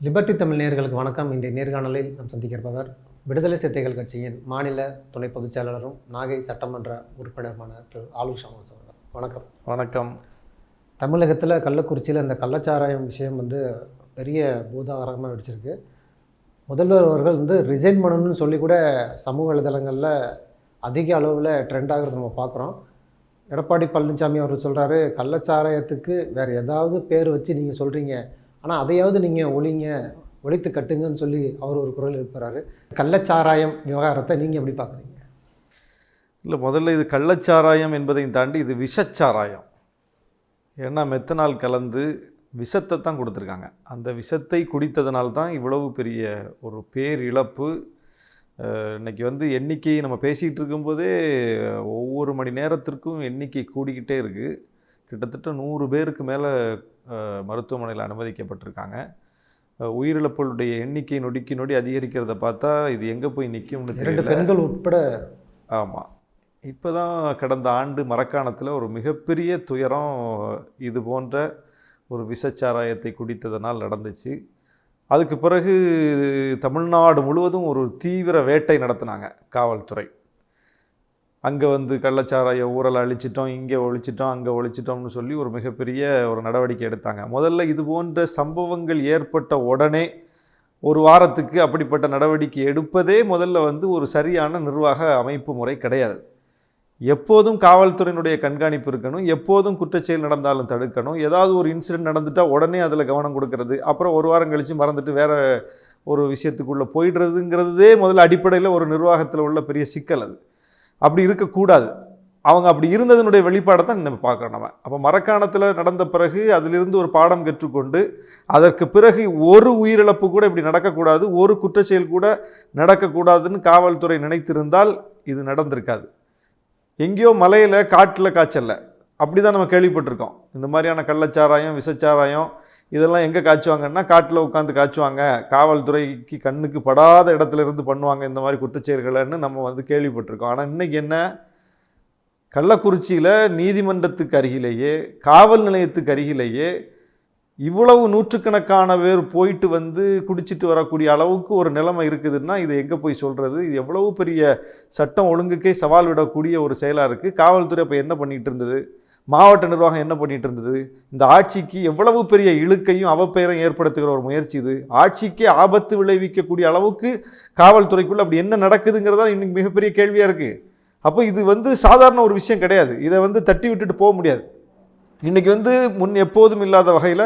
Liberty Tamil நேயர்களுக்கு வணக்கம். இன்றைய நேர்காணலில் நாம் சந்திக்கிறவர் விடுதலை சிறுத்தைகள் கட்சியின் மாநில துணை பொதுச் செயலாளரும் நாகை சட்டமன்ற உறுப்பினருமான திரு ஆலு ஷாமஸ் அவர்கள். வணக்கம். வணக்கம். தமிழகத்தில் கள்ளக்குறிச்சியில் இந்த கள்ளச்சாராயம் விஷயம் வந்து பெரிய பூதாகரமாக வெடிச்சிருக்கு. முதல்வர் அவர்கள் வந்து ரிசைன் பண்ணணும்னு சொல்லி கூட சமூக வலைதளங்களில் அதிக அளவில் ட்ரெண்ட் ஆகிறது நம்ம பார்க்குறோம் எடப்பாடி பழனிசாமி அவர் சொல்கிறாரு கள்ளச்சாராயத்துக்கு வேறு ஏதாவது பேர் வச்சு நீங்கள் சொல்கிறீங்க ஆனால் அதையாவது நீங்கள் ஒழிங்க ஒழித்து கட்டுங்கன்னு சொல்லி அவர் ஒரு குரல் எழுப்புறாரு. கள்ளச்சாராயம் விவகாரத்தை நீங்கள் எப்படி பார்க்குறீங்க இல்லை முதல்ல இது கள்ளச்சாராயம் என்பதையும் தாண்டி இது விஷச்சாராயம். ஏன்னா மெத்தனால் கலந்து விஷத்தை தான் கொடுத்துருக்காங்க. அந்த விஷத்தை குடித்ததனால் தான் இவ்வளவு பெரிய ஒரு பேர் இழப்பு இன்னைக்கு வந்து எண்ணிக்கை நம்ம பேசிகிட்டு இருக்கும்போதே ஒவ்வொரு மணி நேரத்திற்கும் எண்ணிக்கை கூடிக்கிட்டே இருக்குது கிட்டத்தட்ட நூறு பேருக்கு மேலே மருத்துவமனையில் அனுமதிக்கப்பட்டிருக்காங்க. உயிரிழப்புகளுடைய எண்ணிக்கை நொடிக்கு நொடி அதிகரிக்கிறத பார்த்தா இது எங்கே போய் நிற்கும்னு தெரியல. பெண்கள் உட்பட ஆமாம் இப்போ தான் கடந்த ஆண்டு மரக்காணத்தில் ஒரு மிகப்பெரிய துயரம் இது போன்ற ஒரு விஷச்சாராயத்தை குடித்ததனால் நடந்துச்சு. அதுக்கு பிறகு தமிழ்நாடு முழுவதும் ஒரு தீவிர வேட்டை நடத்தினாங்க காவல்துறை. அங்கே வந்து கள்ளச்சாராய ஊரலை அழிச்சிட்டோம் இங்கே ஒழிச்சிட்டோம் அங்கே ஒழிச்சிட்டோம்னு சொல்லி ஒரு மிகப்பெரிய ஒரு நடவடிக்கை எடுத்தாங்க. முதல்ல இது போன்ற சம்பவங்கள் ஏற்பட்ட உடனே ஒரு வாரத்துக்கு அப்படிப்பட்ட நடவடிக்கை எடுப்பதே முதல்ல வந்து ஒரு சரியான நிர்வாக அமைப்பு முறை கிடையாது. எப்போதும் காவல்துறையினுடைய கண்காணிப்பு இருக்கணும் எப்போதும் குற்றச்செயல் நடந்தாலும் தடுக்கணும். ஏதாவது ஒரு இன்சிடென்ட் நடந்துட்டால் உடனே அதில் கவனம் கொடுக்கறது அப்புறம் ஒரு வாரம் கழித்து மறந்துட்டு வேறு ஒரு விஷயத்துக்குள்ளே போயிடுறதுங்கிறதே முதல்ல அடிப்படையில் ஒரு நிர்வாகத்தில் உள்ள பெரிய சிக்கல் அது. அப்படி இருக்கக்கூடாது. அவங்க அப்படி இருந்ததனுடைய வெளிப்பாடை தான் நம்ம பார்க்கணும் நம்ம. அப்போ மரக்காணத்தில் நடந்த பிறகு அதிலிருந்து ஒரு பாடம் கற்றுக்கொண்டு அதற்கு பிறகு ஒரு உயிரிழப்பு கூட இப்படி நடக்கக்கூடாது ஒரு குற்றச்செயல் கூட நடக்கக்கூடாதுன்னு காவல்துறை நினைத்திருந்தால் இது நடந்திருக்காது. எங்கேயோ மலையில் காட்டில் காய்ச்சல்ல. அப்படி தான் நம்ம கேள்விப்பட்டிருக்கோம். இந்த மாதிரியான கள்ளச்சாராயம் விஷச்சாராயம் இதெல்லாம் எங்கே காய்ச்சுவாங்கன்னா காட்டில் உட்காந்து காய்ச்சுவாங்க. காவல்துறைக்கு கண்ணுக்கு படாத இடத்துல இருந்து பண்ணுவாங்க இந்த மாதிரி குற்றச்செயல்களைன்னு நம்ம வந்து கேள்விப்பட்டிருக்கோம். ஆனால் இன்னைக்கு என்ன? கள்ளக்குறிச்சியில் நீதிமன்றத்துக்கு அருகிலேயே காவல் நிலையத்துக்கு அருகிலேயே இவ்வளவு நூற்றுக்கணக்கான பேர் போயிட்டு வந்து குடிச்சிட்டு வரக்கூடிய அளவுக்கு ஒரு நிலைமை இருக்குதுன்னா இது எங்கே போய் சொல்கிறது இது எவ்வளவு பெரிய சட்டம் ஒழுங்குக்கே சவால் விடக்கூடிய ஒரு செயலாக இருக்குது காவல்துறை இப்போ என்ன பண்ணிகிட்டு இருந்தது? மாவட்ட நிர்வாகம் என்ன பண்ணிட்டு இருந்தது? இந்த ஆட்சிக்கு எவ்வளவு பெரிய இழுக்கையும் அவப்பெயரையும் ஏற்படுத்துகிற ஒரு முயற்சி இது. ஆட்சிக்கே ஆபத்து விளைவிக்கக்கூடிய அளவுக்கு காவல்துறைக்குள்ளே அப்படி என்ன நடக்குதுங்கிறதா இன்னைக்கு மிகப்பெரிய கேள்வியாக இருக்குது அப்போ இது வந்து சாதாரண ஒரு விஷயம் கிடையாது. இதை வந்து தட்டி விட்டுட்டு போக முடியாது. இன்னைக்கு வந்து முன் எப்போதும் இல்லாத வகையில்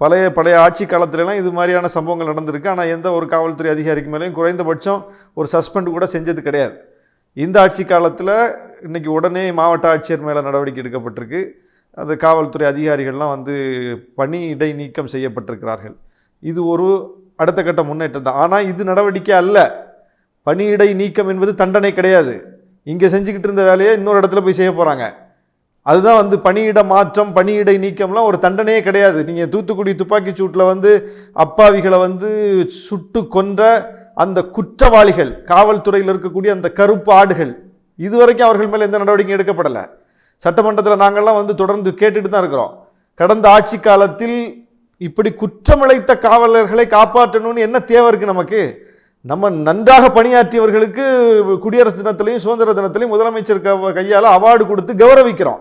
பழைய பழைய ஆட்சி காலத்துலலாம் இது மாதிரியான சம்பவங்கள் நடந்திருக்கு. ஆனால் எந்த ஒரு காவல்துறை அதிகாரிக்கு மேலேயும் குறைந்தபட்சம் ஒரு சஸ்பெண்ட் கூட செஞ்சது கிடையாது. இந்த ஆட்சி காலத்தில் இன்னைக்கு உடனே மாவட்ட ஆட்சியர் மேலே நடவடிக்கை எடுக்கப்பட்டிருக்கு. அந்த காவல்துறை அதிகாரிகள்லாம் வந்து பணி இடை நீக்கம் செய்யப்பட்டிருக்கிறார்கள். இது ஒரு அடுத்த கட்ட முன்னேற்றம் தான். ஆனால் இது நடவடிக்கை அல்ல. பணியிடை நீக்கம் என்பது தண்டனை கிடையாது. இங்கே செஞ்சுக்கிட்டு இருந்த வேலையை இன்னொரு இடத்துல போய் செய்ய போகிறாங்க அதுதான் வந்து பணியிட மாற்றம் பணியிடை நீக்கம்லாம் ஒரு தண்டனையே கிடையாது. நீங்கள் தூத்துக்குடி துப்பாக்கி சூட்டில் வந்து அப்பாவிகளை வந்து சுட்டு கொன்ற அந்த குற்றவாளிகள் காவல்துறையில் இருக்கக்கூடிய அந்த கருப்பு ஆடுகள் இதுவரைக்கும் அவர்கள் மேலே எந்த நடவடிக்கையும் எடுக்கப்படலை. சட்டமன்றத்தில் நாங்கள்லாம் வந்து தொடர்ந்து கேட்டுட்டு தான் இருக்கிறோம். கடந்த ஆட்சி காலத்தில் இப்படி குற்றமிழைத்த காவலர்களை காப்பாற்றணும்னு என்ன தேவை இருக்குது நமக்கு? நம்ம நன்றாக பணியாற்றியவர்களுக்கு குடியரசு தினத்திலையும் சுதந்திர தினத்திலையும் முதலமைச்சர் க- கையால் அவார்டு கொடுத்து கௌரவிக்கிறோம்.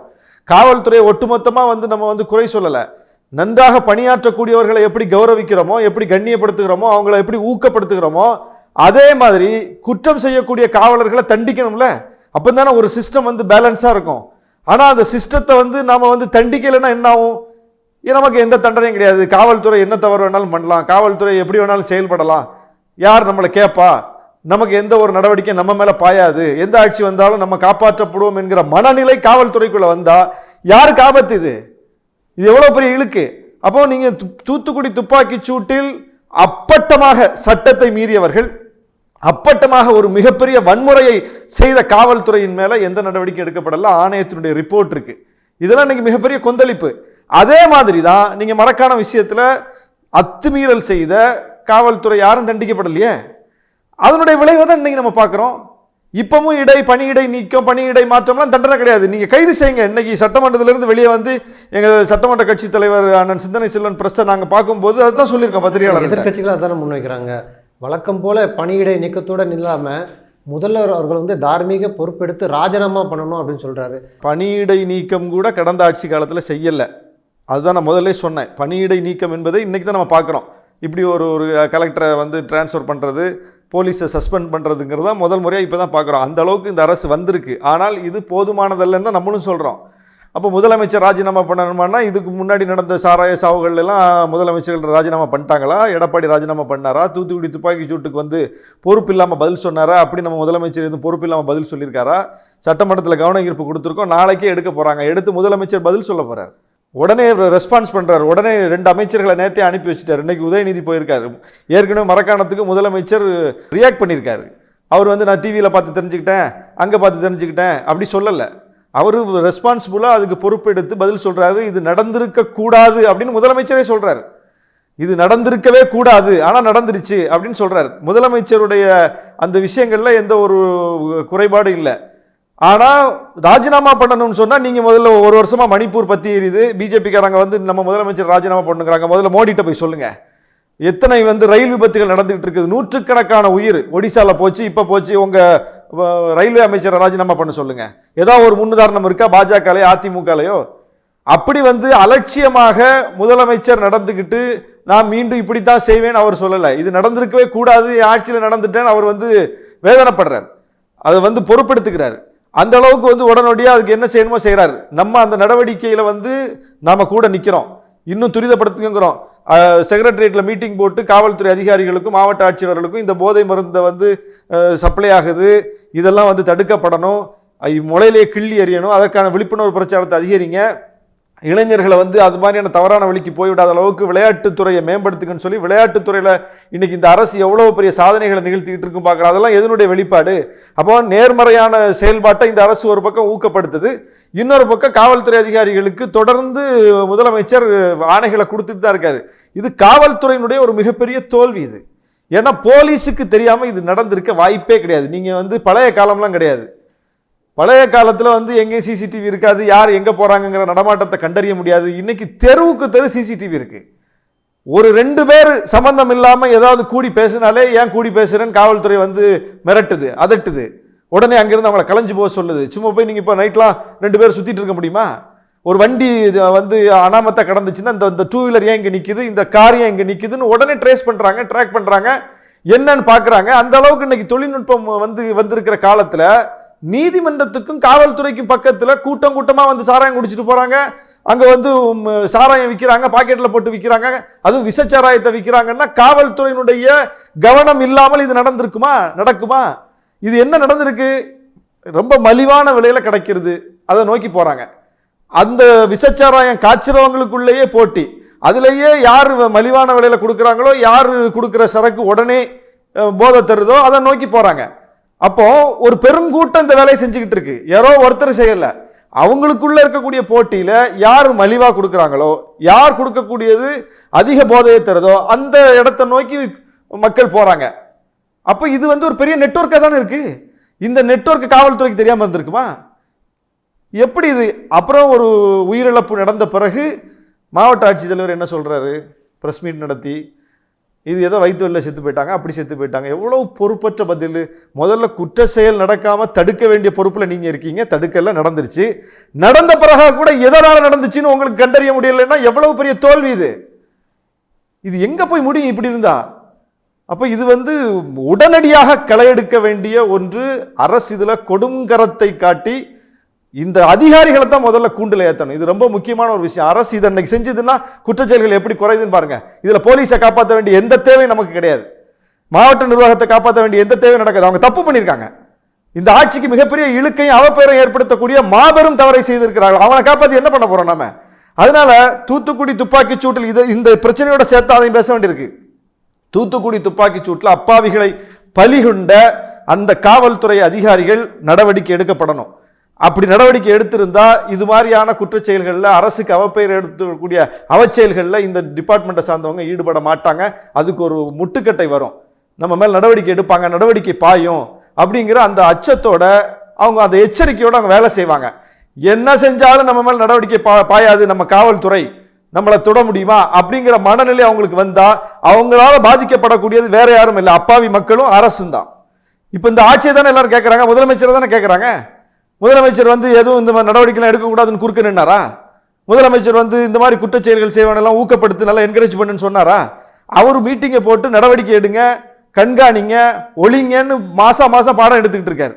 காவல்துறையை ஒட்டுமொத்தமாக வந்து நம்ம வந்து குறை சொல்லலை. நன்றாக பணியாற்றக்கூடியவர்களை எப்படி கௌரவிக்கிறோமோ எப்படி கண்ணியப்படுத்துகிறோமோ அவங்கள எப்படி ஊக்கப்படுத்துகிறோமோ அதே மாதிரி குற்றம் செய்யக்கூடிய காவலர்களை தண்டிக்கணும்ல? அப்போ தானே ஒரு சிஸ்டம் வந்து பேலன்ஸாக இருக்கும். ஆனால் அந்த சிஸ்டத்தை வந்து நாம் வந்து தண்டிக்கலைன்னா என்ன ஆகும் ஏன் நமக்கு எந்த தண்டனையும் கிடையாது. காவல்துறை என்ன தவறு வேணாலும் பண்ணலாம். காவல்துறை எப்படி வேணாலும் செயல்படலாம். யார் நம்மளை கேட்பா நமக்கு எந்த ஒரு நடவடிக்கை நம்ம மேலே பாயாது. எந்த ஆட்சி வந்தாலும் நம்ம காப்பாற்றப்படுவோம் என்கிற மனநிலை காவல்துறைக்குள்ளே வந்தால் யாருக்கு ஆபத்து இது? இது எவ்வளோ பெரிய இழுக்கு? அப்போ நீங்கள் து- தூத்துக்குடி துப்பாக்கி சூட்டில் அப்பட்டமாக சட்டத்தை மீறியவர்கள் அப்பட்டமாக ஒரு மிகப்பெரிய வன்முறையை செய்த காவல்துறையின் மேல எந்த நடவடிக்கை எடுக்கப்படல. ஆணையத்தினுடைய ரிப்போர்ட் இருக்கு. இதெல்லாம் இன்னைக்கு மிகப்பெரிய கொந்தளிப்பு. அதே மாதிரி தான் நீங்க மறக்கான விஷயத்துல அத்துமீறல் செய்த காவல்துறை யாரும் தண்டிக்கப்படலையே? அதனுடைய விளைவை தான் இன்னைக்கு நம்ம பார்க்குறோம். இப்பவும் இடை பணியிடை நீக்கம் பணியிடை மாற்றம்லாம் தண்டனை கிடையாது. நீங்க கைது செய்யுங்க. இன்னைக்கு சட்டமன்றத்திலிருந்து வெளியே வந்து எங்க சட்டமன்ற கட்சி தலைவர் அண்ணன் சிந்தனை செல்வன் பிரஸ்ஸை நாங்க பார்க்கும்போது அதுதான் சொல்லியிருக்கோம் பத்திரிகையாளர் எதிர்கட்சிகள் அதான முன்வைக்கிறாங்க. வழக்கம் போல் பணியிடை நீக்கத்துடன் இல்லாமல் முதல்வர் அவர்கள் வந்து தார்மீக பொறுப்பெடுத்து ராஜினாமா பண்ணணும் அப்படின்னு சொல்கிறாரு பணியிடை நீக்கம் கூட கடந்த ஆட்சி காலத்தில் செய்யலை. அதுதான் நான் முதல்ல சொன்னேன். பணியிடை நீக்கம் என்பதை இன்றைக்கி தான் நம்ம பார்க்குறோம். இப்படி ஒரு ஒரு கலெக்டரை வந்து ட்ரான்ஸ்ஃபர் பண்ணுறது போலீஸை சஸ்பெண்ட் பண்ணுறதுங்கிறது தான் முதல் முறையாக இப்போ தான் பார்க்குறோம். அந்த அளவுக்கு இந்த அரசு வந்திருக்கு. ஆனால் இது போதுமானதல்லன்னு தான் நம்மளும் சொல்கிறோம் அப்போ முதலமைச்சர் ராஜினாமா பண்ணணுமானா இதுக்கு முன்னாடி நடந்த சாராய சாவுகள் எல்லாம் முதலமைச்சர்கள் ராஜினாமா பண்ணிட்டாங்களா? எடப்பாடி ராஜினாமா பண்ணாரா? தூத்துக்குடி துப்பாக்கி சூட்டுக்கு வந்து பொறுப்பு இல்லாமல் பதில் சொன்னாரா? அப்படி நம்ம முதலமைச்சர் எதுவும் பொறுப்பு இல்லாமல் பதில் சொல்லியிருக்காரா? சட்டமன்றத்தில் கவன ஈர்ப்பு கொடுத்துருக்கோம். நாளைக்கே எடுக்க போகிறாங்க எடுத்து முதலமைச்சர் பதில் சொல்ல போகிறார் உடனே ரெஸ்பான்ஸ் பண்ணுறாரு உடனே ரெண்டு அமைச்சர்களை நேற்றே அனுப்பி வச்சுட்டார். இன்றைக்கி உதயநிதி போயிருக்காரு. ஏற்கனவே மரக்காணத்துக்கு முதலமைச்சர் ரியாக்ட் பண்ணியிருக்காரு. அவர் வந்து நான் டிவியில் பார்த்து தெரிஞ்சுக்கிட்டேன். அங்கே பார்த்து தெரிஞ்சுக்கிட்டேன். அப்படி சொல்லலை. அவர் ரெஸ்பான்சிபிளாக அதுக்கு பொறுப்பெடுத்து பதில் சொல்கிறாரு இது நடந்திருக்க கூடாது அப்படின்னு முதலமைச்சரே சொல்கிறார் இது நடந்திருக்கவே கூடாது ஆனால் நடந்துருச்சு அப்படின்னு சொல்கிறார் முதலமைச்சருடைய அந்த விஷயங்களில் எந்த ஒரு குறைபாடும் இல்லை. ஆனால் ராஜினாமா பண்ணணும்னு சொன்னால் நீங்கள் முதல்ல ஒரு வருஷமாக மணிப்பூர் பற்றி எரியுது பிஜேபிக்காரங்க வந்து நம்ம முதலமைச்சர் ராஜினாமா பண்ணுங்கிறாங்க முதல்ல மோடிட்ட போய் சொல்லுங்கள் எத்தனை வந்து ரயில் விபத்துகள் நடந்துகிட்டு இருக்குது நூற்றுக்கணக்கான உயிர் ஒடிசாவில் போச்சு இப்போ போச்சு உங்கள் ரயில்வே அமைச்சரை ராஜினாமா பண்ண சொல்லுங்க. ஏதாவது ஒரு முன்னுதாரணம் இருக்கா? பாஜகலையோ அதிமுகலையோ? அப்படி வந்து அலட்சியமாக முதலமைச்சர் நடந்துக்கிட்டு நான் மீண்டும் இப்படித்தான் செய்வேன் அவர் சொல்லலை. இது நடந்திருக்கவே கூடாது. என் ஆட்சியில் நடந்துட்டேன்னு அவர் வந்து வேதனைப்படுறார். அதை வந்து பொறுப்பெடுத்துக்கிறார் அந்த அளவுக்கு வந்து உடனடியாக அதுக்கு என்ன செய்யணுமோ செய்கிறார் நம்ம அந்த நடவடிக்கையில் வந்து நாம் கூட நிற்கிறோம் இன்னும் துரிதப்படுத்துங்கிறோம். செக்ரட்டரியேட்டில் மீட்டிங் போட்டு காவல்துறை அதிகாரிகளுக்கும் மாவட்ட ஆட்சியர்களுக்கும் இந்த போதை மருந்தை வந்து சப்ளை ஆகுது. இதெல்லாம் வந்து தடுக்கப்படணும். ஐ- முளையிலே கிள்ளி எறியணும். அதற்கான விழிப்புணர்வு பிரச்சாரத்தை அதிகரிங்க. இளைஞர்களை வந்து அது மாதிரியான தவறான வழிக்கு போய்விடாத அளவுக்கு விளையாட்டுத்துறையை மேம்படுத்துங்கன்னு சொல்லி விளையாட்டுத்துறையில் இன்னைக்கு இந்த அரசு எவ்வளோ பெரிய சாதனைகளை நிகழ்த்திக்கிட்டு இருக்கும் பார்க்குறோம் அதெல்லாம் எதனுடைய வெளிப்பாடு? அப்போ நேர்மறையான செயல்பாட்டை இந்த அரசு ஒரு பக்கம் ஊக்கப்படுத்துது. இன்னொரு பக்கம் காவல்துறை அதிகாரிகளுக்கு தொடர்ந்து முதலமைச்சர் ஆணைகளை கொடுத்துட்டு தான் இருக்காரு. இது காவல்துறையினுடைய ஒரு மிகப்பெரிய தோல்வி இது. ஏன்னா போலீஸுக்கு தெரியாமல் இது நடந்திருக்க வாய்ப்பே கிடையாது. நீங்கள் வந்து பழைய காலம்லாம் கிடையாது. பழைய காலத்தில் வந்து எங்கே சிசிடிவி இருக்காது யார் எங்கே போகிறாங்கங்கிற நடமாட்டத்தை கண்டறிய முடியாது. இன்றைக்கி தெருவுக்கு தெரு சிசிடிவி இருக்குது ஒரு ரெண்டு பேர் சம்பந்தம் இல்லாமல் ஏதாவது கூடி பேசினாலே ஏன் கூடி பேசுகிறேன்னு காவல்துறை வந்து மிரட்டுது அதட்டுது. உடனே அங்கேருந்து அவங்கள கலைஞ்சு போக சொல்லுது. சும்மா போய் நீங்கள் இப்போ நைட்லாம் ரெண்டு பேர் சுற்றிட்டு இருக்க முடியுமா? ஒரு வண்டி வந்து அனாமத்தை கடந்துச்சுன்னா இந்த இந்த டூ வீலர் ஏன் இங்கே நிற்கிது இந்த கார் ஏன் இங்கே நிற்கிதுன்னு உடனே ட்ரேஸ் பண்ணுறாங்க ட்ராக் பண்ணுறாங்க என்னன்னு பார்க்குறாங்க. அந்த அளவுக்கு இன்னைக்கு தொழில்நுட்பம் வந்து வந்திருக்கிற காலத்தில் நீதிமன்றத்துக்கும் காவல்துறைக்கும் பக்கத்தில் கூட்டம் கூட்டமாக வந்து சாராயம் குடிச்சிட்டு போகிறாங்க அங்கே வந்து சாராயம் விற்கிறாங்க பாக்கெட்டில் போட்டு விற்கிறாங்க அதுவும் விசச்சாராயத்தை விற்கிறாங்கன்னா காவல்துறையினுடைய கவனம் இல்லாமல் இது நடந்திருக்குமா? நடக்குமா? இது என்ன நடந்திருக்கு? ரொம்ப மலிவான விலையில் கிடைக்கிறது. அதை நோக்கி போகிறாங்க அந்த விஷச்சாராயம் காய்ச்சிறவங்களுக்குள்ளேயே போட்டி. அதுலேயே யார் மலிவான விலையில் கொடுக்குறாங்களோ யார் கொடுக்குற சரக்கு உடனே போதை தருதோ அதை நோக்கி போகிறாங்க அப்போது ஒரு பெருங்கூட்டம் இந்த வேலையை செஞ்சுக்கிட்டு இருக்கு. யாரோ ஒருத்தர் செய்யல. அவங்களுக்குள்ளே இருக்கக்கூடிய போட்டியில் யார் மலிவாக கொடுக்குறாங்களோ யார் கொடுக்கக்கூடியது அதிக போதையை தருதோ அந்த இடத்த நோக்கி மக்கள் போகிறாங்க அப்போ இது வந்து ஒரு பெரிய நெட்ஒர்க்காக தானே இருக்குது இந்த நெட்வொர்க் காவல்துறைக்கு தெரியாமல் இருந்திருக்குமா எப்படி இது? அப்புறம் ஒரு உயிரிழப்பு நடந்த பிறகு மாவட்ட ஆட்சித்தலைவர் என்ன சொல்கிறாரு ப்ரெஸ் மீட் நடத்தி இது ஏதோ வயிற்று வெளில செத்து போயிட்டாங்க அப்படி செத்து போயிட்டாங்க. எவ்வளோ பொறுப்பற்ற பதில். முதல்ல குற்ற செயல் நடக்காமல் தடுக்க வேண்டிய பொறுப்பில் நீங்கள் இருக்கீங்க. தடுக்கல நடந்துருச்சு. நடந்த பிறகு கூட எதனால் நடந்துச்சுன்னு உங்களுக்கு கண்டறிய முடியலைன்னா எவ்வளோ பெரிய தோல்வி இது. இது எங்கே போய் முடியும் இப்படி இருந்தா? அப்போ இது வந்து உடனடியாக களை எடுக்க வேண்டிய ஒன்று அரசு இதில் கொடுங்கரத்தை காட்டி இந்த அதிகாரிகளை தான் முதல்ல கூண்டில் ஏற்றணும் இது ரொம்ப முக்கியமான ஒரு விஷயம். அரசு இதை இன்னைக்கு செஞ்சதுன்னா குற்றச்செயல்கள் எப்படி குறையுதுன்னு பாருங்க. இதில் போலீஸை காப்பாற்ற வேண்டிய எந்த தேவையும் நமக்கு கிடையாது. மாவட்ட நிர்வாகத்தை காப்பாற்ற வேண்டிய எந்த தேவையும் நடக்காது. அவங்க தப்பு பண்ணியிருக்காங்க. இந்த ஆட்சிக்கு மிகப்பெரிய இழுக்கையும் அவப்பெயரும் ஏற்படுத்தக்கூடிய மாபெரும் தவறை செய்திருக்கிறார்கள். அவங்களை காப்பாற்றி என்ன பண்ண போறோம் நாம? அதனால தூத்துக்குடி துப்பாக்கிச் சூட்டில் இது இந்த பிரச்சனையோட சேர்த்து அதையும் பேச வேண்டியிருக்கு. தூத்துக்குடி துப்பாக்கிச் சூட்டில் அப்பாவிகளை பலிகுண்ட அந்த காவல்துறை அதிகாரிகள் நடவடிக்கை எடுக்கப்படணும். அப்படி நடவடிக்கை எடுத்திருந்தா இது மாதிரியான குற்றச்செயல்களில் அரசுக்கு அவப்பெயர் எடுத்துக்கூடிய அவச்செயல்களில் இந்த டிபார்ட்மெண்ட்டை சார்ந்தவங்க ஈடுபட மாட்டாங்க. அதுக்கு ஒரு முட்டுக்கட்டை வரும். நம்ம மேல் நடவடிக்கை எடுப்பாங்க நடவடிக்கை பாயும் அப்படிங்கிற அந்த அச்சத்தோட அவங்க அந்த எச்சரிக்கையோடு அவங்க வேலை செய்வாங்க. என்ன செஞ்சாலும் நம்ம மேலே நடவடிக்கை பா பாயாது நம்ம காவல்துறை. நம்மளை தொட முடியுமா அப்படிங்கிற மனநிலை அவங்களுக்கு வந்தால் அவங்களால பாதிக்கப்படக்கூடியது வேற யாரும் இல்லை. அப்பாவி மக்களும் அரசும் தான் இப்போ இந்த ஆட்சியை தானே எல்லாரும் கேட்குறாங்க முதலமைச்சரை தானே கேட்குறாங்க முதலமைச்சர் வந்து எதுவும் இந்த மாதிரி நடவடிக்கைலாம் எடுக்கக்கூடாதுன்னு குறுக்க நின்னாரா? முதலமைச்சர் வந்து இந்த மாதிரி குற்றச்செயல்கள் செய்வனெல்லாம் ஊக்கப்படுத்து நல்லா என்கரேஜ் பண்ணுன்னு சொன்னாரா? அவர் மீட்டிங்கை போட்டு நடவடிக்கை எடுங்க கண்காணிங்க ஒளிங்கன்னு மாசம் மாசம் பாடம் எடுத்துக்கிட்டு இருக்காரு.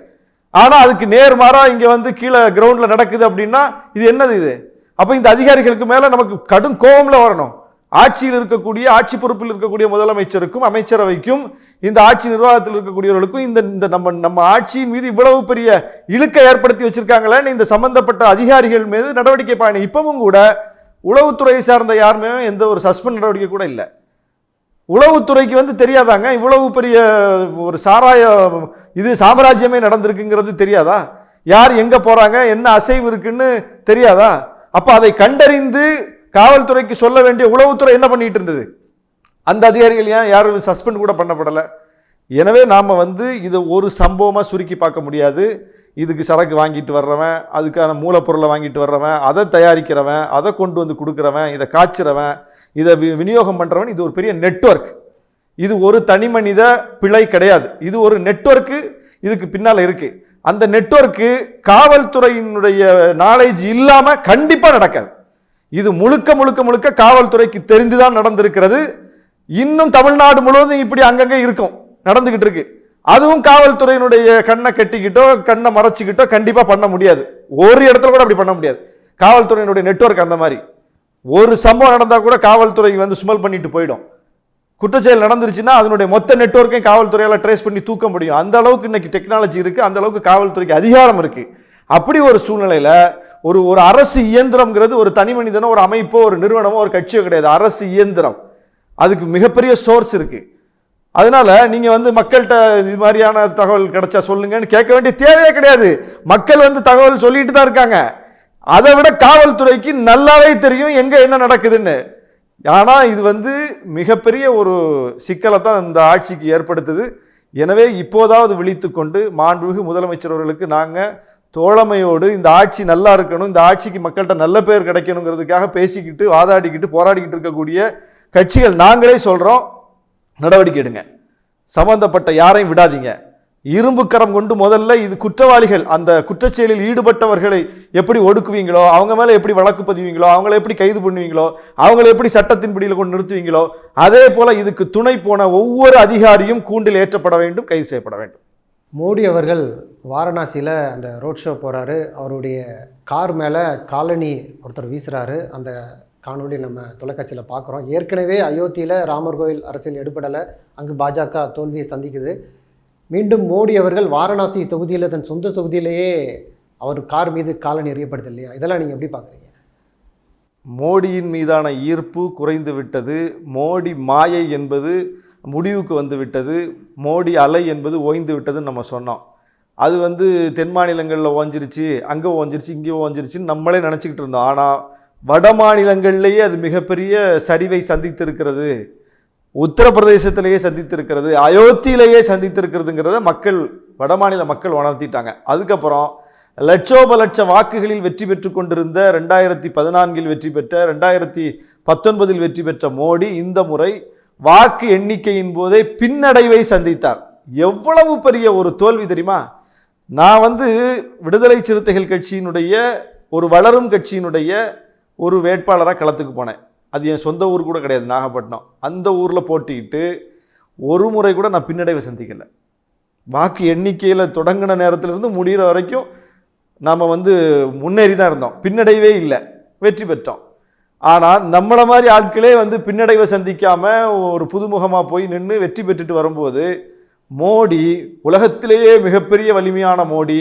ஆனால் அதுக்கு நேர்மாறாக இங்கே வந்து கீழே கிரவுண்டில் நடக்குது அப்படின்னா இது என்னது இது? அப்போ இந்த அதிகாரிகளுக்கு மேலே நமக்கு கடும் கோபம்ல வரணும். ஆட்சியில் இருக்கக்கூடிய ஆட்சி பொறுப்பில் இருக்கக்கூடிய முதலமைச்சருக்கும் அமைச்சரவைக்கும் இந்த ஆட்சி நிர்வாகத்தில் இருக்கக்கூடியவர்களுக்கும் இந்த இந்த நம்ம நம்ம ஆட்சியின் மீது இவ்வளவு பெரிய இழுக்கை ஏற்படுத்தி வச்சிருக்காங்களேன்னு இந்த சம்பந்தப்பட்ட அதிகாரிகள் மீது நடவடிக்கை பயணம் இப்பவும் கூட உளவுத்துறையை சார்ந்த யாருமே எந்த ஒரு சஸ்பெண்ட் நடவடிக்கை கூட இல்லை. உளவுத்துறைக்கு வந்து தெரியாதாங்க? இவ்வளவு பெரிய ஒரு சாராய இது சாம்ராஜ்யமே நடந்திருக்குங்கிறது தெரியாதா? யார் எங்கே போகிறாங்க என்ன அசைவு இருக்குன்னு தெரியாதா? அப்போ அதை கண்டறிந்து காவல்துறைக்கு சொல்ல வேண்டிய உளவுத்துறை என்ன பண்ணிட்டு இருந்தது? அந்த அதிகாரிகள் ஏன் யாரும் சஸ்பெண்ட் கூட பண்ணப்படலை? எனவே நாம் வந்து இதை ஒரு சம்பவமாக சுருக்கி பார்க்க முடியாது. இதுக்கு சரக்கு வாங்கிட்டு வர்றவன் அதுக்கான மூலப்பொருளை வாங்கிட்டு வர்றவன் அதை தயாரிக்கிறவன் அதை கொண்டு வந்து கொடுக்குறவன் இதை காய்ச்சுறவன் இதை வி விநியோகம் பண்ணுறவன் இது ஒரு பெரிய நெட்வொர்க். இது ஒரு தனி மனித பிழை கிடையாது. இது ஒரு நெட்வொர்க்கு இதுக்கு பின்னால் இருக்குது அந்த நெட்வொர்க்கு காவல்துறையினுடைய நாலேஜ் இல்லாமல் கண்டிப்பாக நடக்காது. இது முழுக்க முழுக்க முழுக்க காவல்துறைக்கு தெரிந்துதான் நடந்திருக்கிறது. இன்னும் தமிழ்நாடு முழுவதும் இப்படி அங்கங்கே இருக்கும் நடந்துகிட்டு இருக்கு. அதுவும் காவல்துறையினுடைய கண்ணை கட்டிக்கிட்டோ கண்ணை மறைச்சிக்கிட்டோ கண்டிப்பாக பண்ண முடியாது. ஒரு இடத்துல கூட அப்படி பண்ண முடியாது. காவல்துறையினுடைய நெட்வொர்க் அந்த மாதிரி. ஒரு சம்பவம் நடந்தால் கூட காவல்துறை வந்து சுமல் பண்ணிட்டு போயிடும். குற்றச்செயல் நடந்துருச்சுன்னா அதனுடைய மொத்த நெட்வொர்க்கையும் காவல்துறையால் ட்ரேஸ் பண்ணி தூக்க முடியும். அந்த அளவுக்கு இன்னைக்கு டெக்னாலஜி இருக்குது அந்த அளவுக்கு காவல்துறைக்கு அதிகாரம் இருக்குது அப்படி ஒரு சூழ்நிலையில் ஒரு ஒரு அரசு இயந்திரம்ங்கிறது ஒரு தனி மனிதனோ ஒரு அமைப்போ ஒரு நிறுவனமோ ஒரு கட்சியோ கிடையாது. அரசு இயந்திரம். அதுக்கு மிகப்பெரிய சோர்ஸ் இருக்குது அதனால நீங்கள் வந்து மக்கள்கிட்ட இது மாதிரியான தகவல் கிடைச்சா சொல்லுங்கன்னு கேட்க வேண்டிய தேவையே கிடையாது. மக்கள் வந்து தகவல் சொல்லிட்டு தான் இருக்காங்க. அதை விட காவல்துறைக்கு நல்லாவே தெரியும் எங்கே என்ன நடக்குதுன்னு. ஆனால் இது வந்து மிகப்பெரிய ஒரு சிக்கலை தான் இந்த ஆட்சிக்கு ஏற்படுத்துது. எனவே இப்போதாவது விழித்து கொண்டு மாண்புமிகு முதலமைச்சர் அவர்களுக்கு நாங்கள் தோழமையோடு இந்த ஆட்சி நல்லா இருக்கணும் இந்த ஆட்சிக்கு மக்கள்கிட்ட நல்ல பேர் கிடைக்கணுங்கிறதுக்காக பேசிக்கிட்டு வாதாடிக்கிட்டு போராடிக்கிட்டு இருக்கக்கூடிய கட்சிகள் நாங்களே சொல்கிறோம் நடவடிக்கை எடுங்க. சம்பந்தப்பட்ட யாரையும் விடாதீங்க. இரும்பு கரம் கொண்டு முதல்ல இது குற்றவாளிகள் அந்த குற்றச்செயலில் ஈடுபட்டவர்களை எப்படி ஒடுக்குவீங்களோ அவங்க மேலே எப்படி வழக்கு பதிவீங்களோ அவங்கள எப்படி கைது பண்ணுவீங்களோ அவங்கள எப்படி சட்டத்தின் பிடியில் கொண்டு நிறுத்துவீங்களோ அதே போல் இதுக்கு துணை போன ஒவ்வொரு அதிகாரியும் கூண்டில் ஏற்றப்பட வேண்டும் கைது செய்யப்பட வேண்டும். மோடி அவர்கள் வாரணாசியில் அந்த ரோட் ஷோ போகிறாரு அவருடைய கார் மேலே காலனி ஒருத்தர் வீசுகிறாரு அந்த காணொளி நம்ம தொலைக்காட்சியில் பார்க்குறோம் ஏற்கனவே அயோத்தியில் ராமர் கோயில் அரசியல் எடுபடலை. அங்கு பாஜக தோல்வியை சந்திக்குது. மீண்டும் மோடி அவர்கள் வாரணாசி தொகுதியில் தன் சொந்த தொகுதியிலேயே அவர் கார் மீது காலனி எறியப்படுது இல்லையா? இதெல்லாம் நீங்கள் எப்படி பார்க்குறீங்க மோடியின் மீதான ஈர்ப்பு குறைந்து விட்டது. மோடி மாயை என்பது முடிவுக்கு வந்து விட்டது. மோடி அலை என்பது ஓய்ந்து விட்டதுன்னு நம்ம சொன்னோம். அது வந்து தென் மாநிலங்களில் ஓஞ்சிருச்சு அங்கே ஓஞ்சிருச்சு இங்கே ஓஞ்சிருச்சுன்னு நம்மளே நினச்சிக்கிட்டு இருந்தோம். ஆனால் வட மாநிலங்கள்லேயே அது மிகப்பெரிய சரிவை சந்தித்திருக்கிறது. உத்தரப்பிரதேசத்திலேயே சந்தித்திருக்கிறது அயோத்தியிலேயே சந்தித்திருக்கிறதுங்கிறத மக்கள் வடமாநில மக்கள் உணர்த்திட்டாங்க. அதுக்கப்புறம் லட்சோப லட்ச வாக்குகளில் வெற்றி பெற்று கொண்டிருந்த ரெண்டாயிரத்தி பதினான்கில் வெற்றி பெற்ற ரெண்டாயிரத்தி பத்தொன்பதில் வெற்றி பெற்ற மோடி இந்த முறை வாக்கு எண்ணிக்கையின் போதே பின்னடைவை சந்தித்தார். எவ்வளவு பெரிய ஒரு தோல்வி தெரியுமா? நான் வந்து விடுதலை சிறுத்தைகள் கட்சியினுடைய ஒரு வளரும் கட்சியினுடைய ஒரு வேட்பாளராக களத்துக்கு போனேன். அது என் சொந்த ஊர் கூட கிடையாது நாகப்பட்டினம். அந்த ஊரில் போட்டிக்கிட்டு ஒரு முறை கூட நான் பின்னடைவை சந்திக்கலை. வாக்கு எண்ணிக்கையில் தொடங்கின நேரத்திலிருந்து முடிகிற வரைக்கும் நாம் வந்து முன்னேறி தான் இருந்தோம். பின்னடைவே இல்லை. வெற்றி பெற்றோம். ஆனால் நம்மளை மாதிரி ஆட்களே வந்து பின்னடைவை சந்திக்காமல் ஒரு புதுமுகமாக போய் நின்று வெற்றி பெற்றுட்டு வரும்போது மோடி உலகத்திலேயே மிகப்பெரிய வலிமையான மோடி.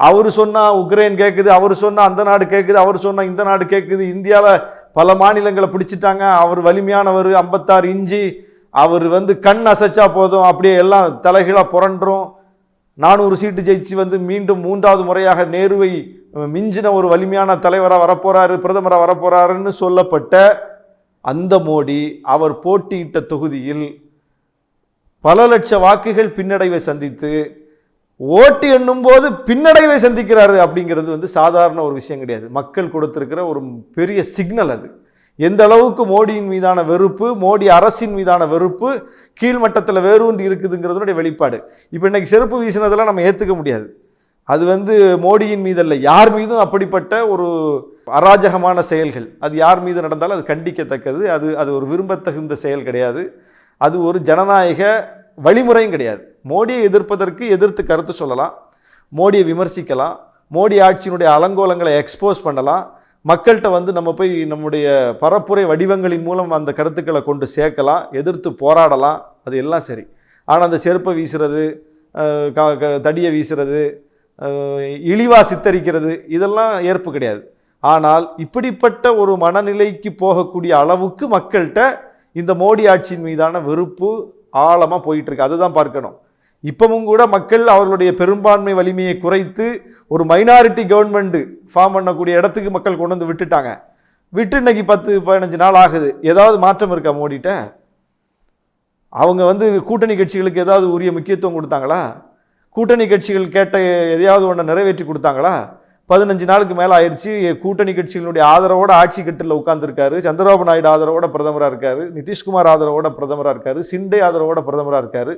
அவர் சொன்னால் உக்ரைன் கேட்குது அவர் சொன்னால் அந்த நாடு கேட்குது அவர் சொன்னால் இந்த நாடு கேட்குது இந்தியாவில் பல மாநிலங்களை பிடிச்சிட்டாங்க அவர் வலிமையானவர் ஐம்பத்தாறு இஞ்சி அவர் வந்து கண் அசைச்சா போதும் அப்படியே எல்லாம் தலைகளாக புரண்டுரும். நானூறு சீட்டு ஜெயிச்சு வந்து மீண்டும் மூன்றாவது முறையாக நேருவை மிஞ்சின ஒரு வலிமையான தலைவராக வரப்போகிறாரு பிரதமராக வரப்போகிறாருன்னு சொல்லப்பட்ட அந்த மோடி அவர் போட்டியிட்ட தொகுதியில் பல லட்ச வாக்குகள் பின்னடைவை சந்தித்து ஓட்டு எண்ணும் போது பின்னடைவை சந்திக்கிறாரு அப்படிங்கிறது வந்து சாதாரண ஒரு விஷயம் கிடையாது. மக்கள் கொடுத்துருக்கிற ஒரு பெரிய சிக்னல் அது. எந்த அளவுக்கு மோடியின் மீதான வெறுப்பு மோடி அரசின் மீதான வெறுப்பு கீழ்மட்டத்தில் வேரூன்றி இருக்குதுங்கிறதுனுடைய வெளிப்பாடு. இப்போ இன்னைக்கு செருப்பு வீசினதெல்லாம் நம்ம ஏற்றுக்க முடியாது. அது வந்து மோடியின் மீது அல்ல யார் மீதும் அப்படிப்பட்ட ஒரு அராஜகமான செயல்கள். அது யார் மீது நடந்தாலும் அது கண்டிக்கத்தக்கது. அது அது ஒரு விரும்பத்தகுந்த செயல் கிடையாது. அது ஒரு ஜனநாயக வழிமுறையும் கிடையாது. மோடியை எதிர்ப்பதற்கு எதிர்த்து கருத்து சொல்லலாம். மோடியை விமர்சிக்கலாம். மோடி ஆட்சியினுடைய அலங்கோலங்களை எக்ஸ்போஸ் பண்ணலாம். மக்கள்கிட்ட வந்து நம்ம போய் நம்முடைய பரப்புரை வடிவங்களின் மூலம் அந்த கருத்துக்களை கொண்டு சேர்க்கலாம் எதிர்த்து போராடலாம் அது எல்லாம் சரி. ஆனால் அந்த செருப்பை வீசுறது க- க- தடியை வீசுறது இழிவாக சித்தரிக்கிறது இதெல்லாம் ஏற்பு கிடையாது. ஆனால் இப்படிப்பட்ட ஒரு மனநிலைக்கு போகக்கூடிய அளவுக்கு மக்கள்கிட்ட இந்த மோடி ஆட்சியின் மீதான வெறுப்பு ஆழமாக போயிட்டுருக்கு அதுதான் பார்க்கணும். இப்பவும் கூட மக்கள் அவர்களுடைய பெரும்பான்மை வலிமையை குறைத்து ஒரு மைனாரிட்டி கவர்மெண்ட்டு ஃபார்ம் பண்ணக்கூடிய இடத்துக்கு மக்கள் கொண்டு வந்து விட்டுட்டாங்க. விட்டு இன்னைக்கு பத்து பதினஞ்சு நாள் ஆகுது. ஏதாவது மாற்றம் இருக்கா மோடிட்ட? அவங்க வந்து கூட்டணி கட்சிகளுக்கு ஏதாவது உரிய முக்கியத்துவம் கொடுத்தாங்களா? கூட்டணி கட்சிகள் கேட்ட எதையாவது ஒன்றை நிறைவேற்றி கொடுத்தாங்களா? பதினஞ்சு நாளுக்கு மேலே ஆயிடுச்சு கூட்டணி கட்சிகளுடைய ஆதரவோட ஆட்சி கட்டில் உட்காந்துருக்காரு சந்திரபாபு நாயுடு ஆதரவோட பிரதமராக இருக்காரு. நிதிஷ்குமார் ஆதரவோட பிரதமராக இருக்காரு. சிண்டே ஆதரவோட பிரதமராக இருக்காரு.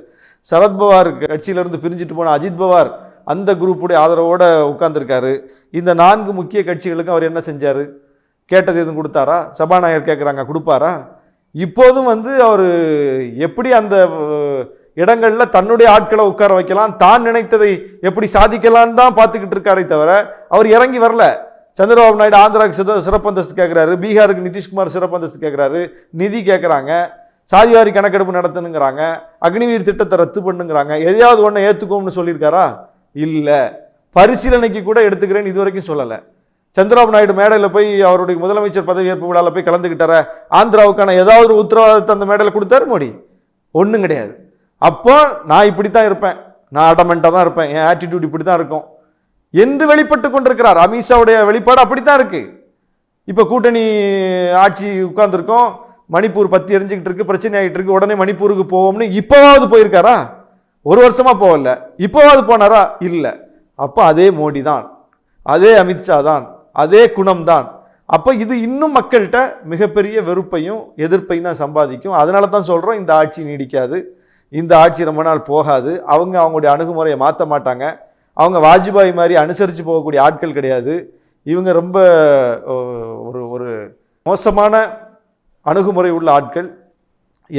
சரத்பவார் கட்சியிலிருந்து பிரிஞ்சுட்டு போன அஜித் பவார் அந்த குரூப்புடைய ஆதரவோட உட்காந்துருக்காரு இந்த நான்கு முக்கிய கட்சிகளுக்கும் அவர் என்ன செஞ்சார்? கேட்டது எதுவும் கொடுத்தாரா? சபாநாயகர் கேட்குறாங்க கொடுப்பாரா? இப்போதும் வந்து அவர் எப்படி அந்த இடங்களில் தன்னுடைய ஆட்களை உட்கார வைக்கலாம். தான் நினைத்ததை எப்படி சாதிக்கலான்னு தான் பார்த்துக்கிட்டு இருக்காரே தவிர அவர் இறங்கி வரல. சந்திரபாபு நாயுடு ஆந்திராவுக்கு சித சிறப்பு அந்தஸ்து கேட்குறாரு பீகாருக்கு நிதிஷ்குமார் சிறப்பு அந்தஸ்து கேட்குறாரு நிதி கேட்குறாங்க சாதிவாரி கணக்கெடுப்பு நடத்தணுங்கிறாங்க. அக்னிவீர் திட்டத்தை ரத்து பண்ணுங்கிறாங்க. எதையாவது ஒன்று ஏற்றுக்கோம்னு சொல்லியிருக்காரா? இல்லை. பரிசீலனைக்கு கூட எடுத்துக்கிறேன்னு இது வரைக்கும் சொல்லலை. சந்திரபாபு நாயுடு மேடையில் போய் அவருடைய முதலமைச்சர் பதவியேற்பு விழாவில் போய் கலந்துக்கிட்டார ஆந்திராவுக்கான ஏதாவது ஒரு உத்தரவாதத்தை அந்த மேடையில் கொடுத்தாரு மோடி. ஒன்றும் கிடையாது. அப்போ நான் இப்படி தான் இருப்பேன். நான் அடமெண்ட்டாக தான் இருப்பேன். என் ஆட்டிடியூட் இப்படி தான் இருக்கும். என்று வெளிப்பட்டு கொண்டிருக்கிறார்? அமித்ஷாவுடைய வெளிப்பாடு அப்படித்தான் இருக்குது இப்போ கூட்டணி ஆட்சி உட்கார்ந்துருக்கோம். மணிப்பூர் பற்றி எரிஞ்சிக்கிட்டு இருக்கு பிரச்சனை ஆகிட்டு இருக்கு. உடனே மணிப்பூருக்கு போவோம்னு இப்போவாவது போயிருக்காரா? ஒரு வருஷமாக போகல. இப்போவாவது போனாரா? இல்லை. அப்போ அதே மோடி தான் அதே அமித்ஷா தான் அதே குணம் தான் அப்போ இது இன்னும் மக்கள்கிட்ட மிகப்பெரிய வெறுப்பையும் எதிர்ப்பையும் தான் சம்பாதிக்கும். அதனால தான் சொல்கிறோம் இந்த ஆட்சி நீடிக்காது. இந்த ஆட்சி ரொம்ப நாள் போகாது. அவங்க அவங்களுடைய அணுகுமுறையை மாற்ற மாட்டாங்க. அவங்க வாஜ்பாய் மாதிரி அனுசரித்து போகக்கூடிய ஆட்கள் கிடையாது. இவங்க ரொம்ப ஒரு ஒரு மோசமான அணுகுமுறை உள்ள ஆட்கள்.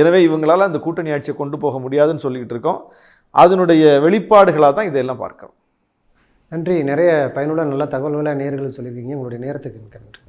எனவே இவங்களால் அந்த கூட்டணி ஆட்சியை கொண்டு போக முடியாதுன்னு சொல்லிக்கிட்டு இருக்கோம். அதனுடைய வெளிப்பாடுகளாக தான் இதையெல்லாம் பார்க்கிறோம். நன்றி. நிறைய பயனுள்ள நல்ல தகவல்களை நேர்களுக்கு சொல்லியிருக்கீங்க. உங்களுடைய நேரத்துக்கு நன்றி.